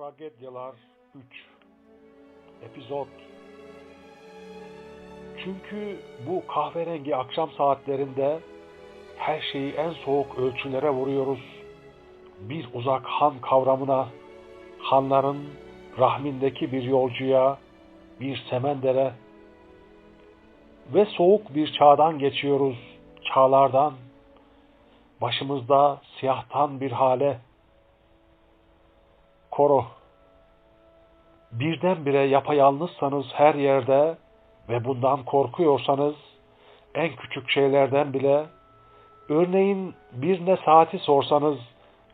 Tragedyalar 3 Epizod Çünkü bu kahverengi akşam saatlerinde her şeyi en soğuk ölçülere vuruyoruz. Bir uzak han kavramına, hanların rahmindeki bir yolcuya, bir semendere ve soğuk bir çağdan geçiyoruz, çağlardan. Başımızda siyahtan bir hale, koro. Birdenbire yapayalnızsanız her yerde ve bundan korkuyorsanız en küçük şeylerden bile örneğin bir ne saati sorsanız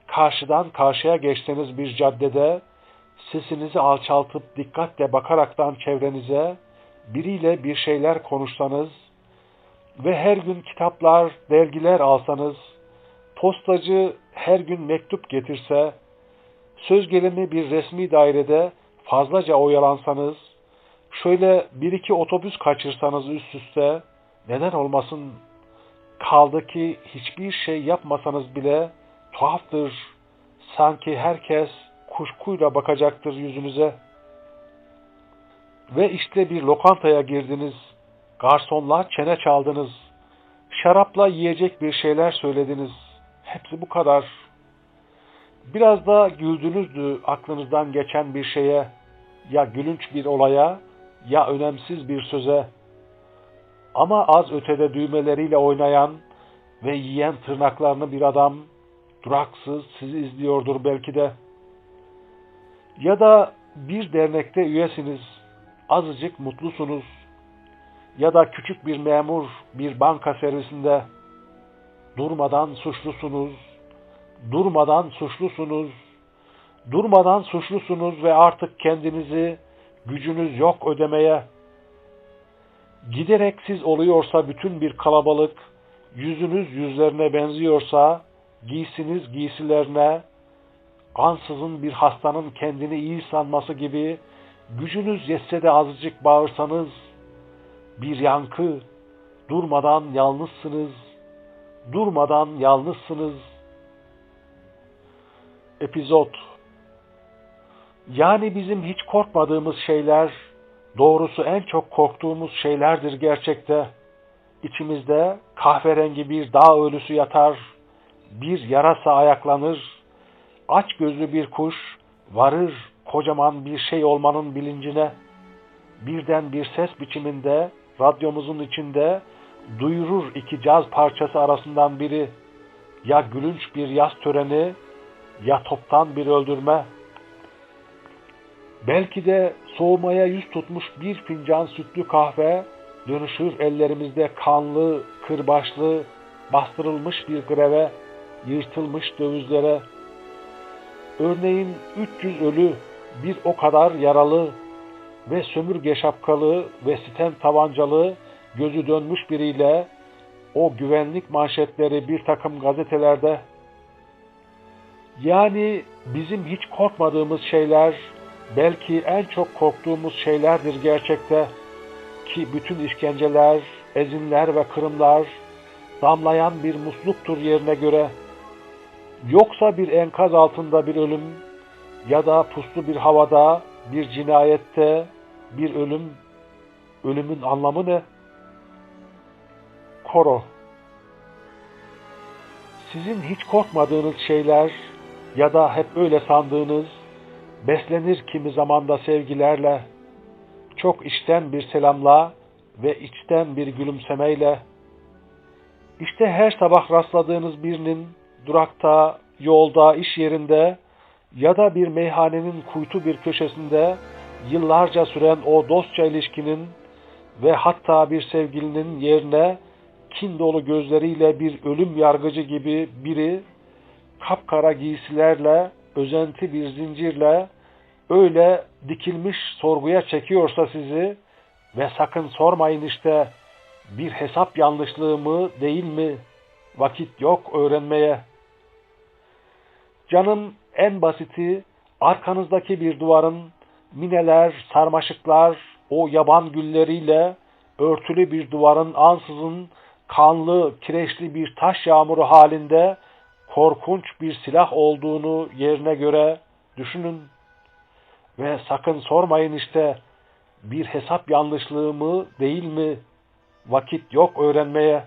karşıdan karşıya geçseniz bir caddede sesinizi alçaltıp dikkatle bakaraktan çevrenize biriyle bir şeyler konuşsanız ve her gün kitaplar, dergiler alsanız, postacı her gün mektup getirse, söz gelimi bir resmi dairede fazlaca oyalansanız, şöyle bir iki otobüs kaçırsanız üst üste, neden olmasın kaldı ki hiçbir şey yapmasanız bile tuhaftır. Sanki herkes kuşkuyla bakacaktır yüzünüze. Ve işte bir lokantaya girdiniz. Garsonla çene çaldınız. Şarapla yiyecek bir şeyler söylediniz. Hepsi bu kadar. Biraz da güldünüzdü aklınızdan geçen bir şeye, ya gülünç bir olaya, ya önemsiz bir söze. Ama az ötede düğmeleriyle oynayan ve yiyen tırnaklarını bir adam, duraksız sizi izliyordur belki de. Ya da bir dernekte üyesiniz, azıcık mutlusunuz. Ya da küçük bir memur bir banka servisinde durmadan suçlusunuz, durmadan suçlusunuz, durmadan suçlusunuz ve artık kendinizi gücünüz yok ödemeye. Giderek siz oluyorsa bütün bir kalabalık, yüzünüz yüzlerine benziyorsa, giysiniz giysilerine, ansızın bir hastanın kendini iyi sanması gibi, gücünüz yetse de azıcık bağırsanız, bir yankı, durmadan yalnızsınız, durmadan yalnızsınız. Epizod Yani bizim hiç korkmadığımız şeyler, doğrusu en çok korktuğumuz şeylerdir gerçekte. İçimizde kahverengi bir dağ ölüsü yatar, bir yarasa ayaklanır, aç gözlü bir kuş varır kocaman bir şey olmanın bilincine. Birden bir ses biçiminde, radyomuzun içinde duyurur iki caz parçası arasından biri. Ya gülünç bir yaz töreni, ya toptan bir öldürme. Belki de soğumaya yüz tutmuş bir fincan sütlü kahve dönüşür ellerimizde kanlı, kırbaçlı, bastırılmış bir greve, yırtılmış dövizlere. Örneğin 300 ölü, bir o kadar yaralı ve sömürge şapkalı ve sitem tabancalı gözü dönmüş biriyle o güvenlik manşetleri bir takım gazetelerde yani bizim hiç korkmadığımız şeyler belki en çok korktuğumuz şeylerdir gerçekte ki bütün işkenceler, ezinler ve kırımlar damlayan bir musluktur yerine göre. Yoksa bir enkaz altında bir ölüm ya da puslu bir havada, bir cinayette bir ölüm, ölümün anlamı ne? Koro Sizin hiç korkmadığınız şeyler ya da hep öyle sandığınız beslenir kimi zamanda sevgilerle, çok içten bir selamla ve içten bir gülümsemeyle. İşte her sabah rastladığınız birinin durakta, yolda, iş yerinde ya da bir meyhanenin kuytu bir köşesinde yıllarca süren o dostça ilişkinin ve hatta bir sevgilinin yerine kin dolu gözleriyle bir ölüm yargıcı gibi biri kapkara giysilerle, özenti bir zincirle öyle dikilmiş sorguya çekiyorsa sizi ve sakın sormayın işte bir hesap yanlışlığı mı değil mi vakit yok öğrenmeye. Canım en basiti arkanızdaki bir duvarın mineler, sarmaşıklar, o yaban gülleriyle örtülü bir duvarın ansızın kanlı, kireçli bir taş yağmuru halinde korkunç bir silah olduğunu yerine göre düşünün. Ve sakın sormayın işte bir hesap yanlışlığı mı değil mi? Vakit yok öğrenmeye.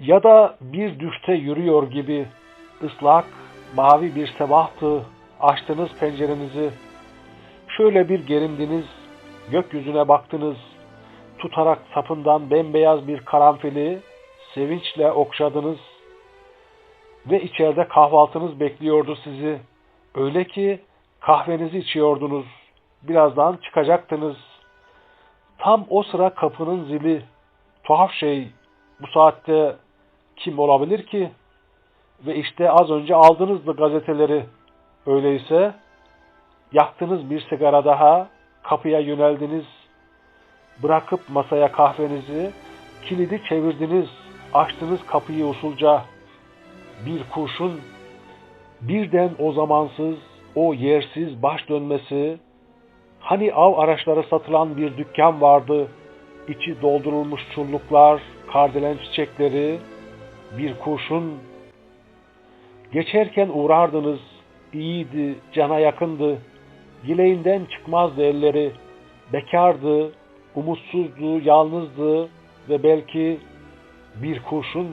Ya da bir düşte yürüyor gibi ıslak, mavi bir sebahtı, açtınız pencerenizi. Şöyle bir gerindiniz, gökyüzüne baktınız, tutarak sapından bembeyaz bir karanfili sevinçle okşadınız ve içeride kahvaltınız bekliyordu sizi. Öyle ki kahvenizi içiyordunuz. Birazdan çıkacaktınız. Tam o sıra kapının zili. Tuhaf şey bu saatte kim olabilir ki? Ve işte az önce aldınızdı gazeteleri. Öyleyse yaktınız bir sigara daha, kapıya yöneldiniz. Bırakıp masaya kahvenizi, kilidi çevirdiniz, açtınız kapıyı usulca. Bir kurşun, birden o zamansız, o yersiz baş dönmesi, hani av araçları satılan bir dükkan vardı, içi doldurulmuş çulluklar, kardelen çiçekleri, bir kurşun. Geçerken uğrardınız, iyiydi, cana yakındı, dileğinden çıkmazdı elleri, bekardı, umutsuzdu, yalnızdı ve belki bir kurşun.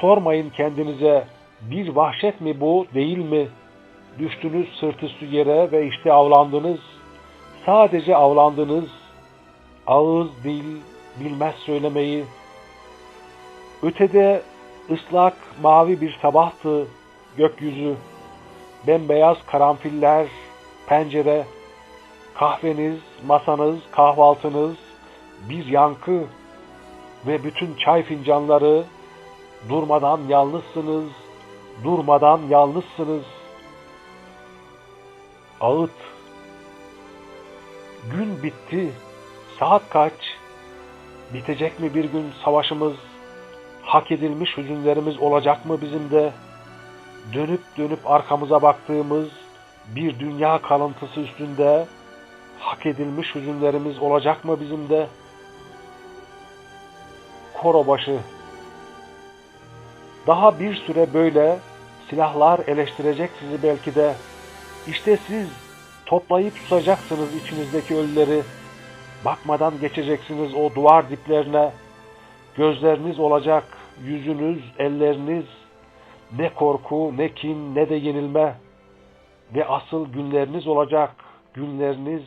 Sormayın kendinize, bir vahşet mi bu, değil mi? Düştünüz sırtüstü yere ve işte avlandınız. Sadece avlandınız. Ağız, dil, bilmez söylemeyi. Ötede ıslak, mavi bir sabahtı gökyüzü. Bembeyaz karanfiller, pencere, kahveniz, masanız, kahvaltınız, bir yankı ve bütün çay fincanları durmadan yalnızsınız, durmadan yalnızsınız. Ağıt. Gün bitti. Saat kaç? Bitecek mi bir gün savaşımız? Hak edilmiş hüzünlerimiz olacak mı bizim de? Dönüp dönüp arkamıza baktığımız bir dünya kalıntısı üstünde hak edilmiş hüzünlerimiz olacak mı bizim de? Korobaşı Daha bir süre böyle silahlar eleştirecek sizi belki de. İşte siz toplayıp tutacaksınız içinizdeki ölüleri. Bakmadan geçeceksiniz o duvar diplerine. Gözleriniz olacak, yüzünüz, elleriniz. Ne korku, ne kin, ne de yenilme. Ve asıl günleriniz olacak, günleriniz.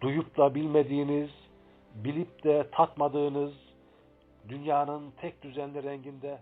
Duyup da bilmediğiniz, bilip de tatmadığınız dünyanın tek düzenli renginde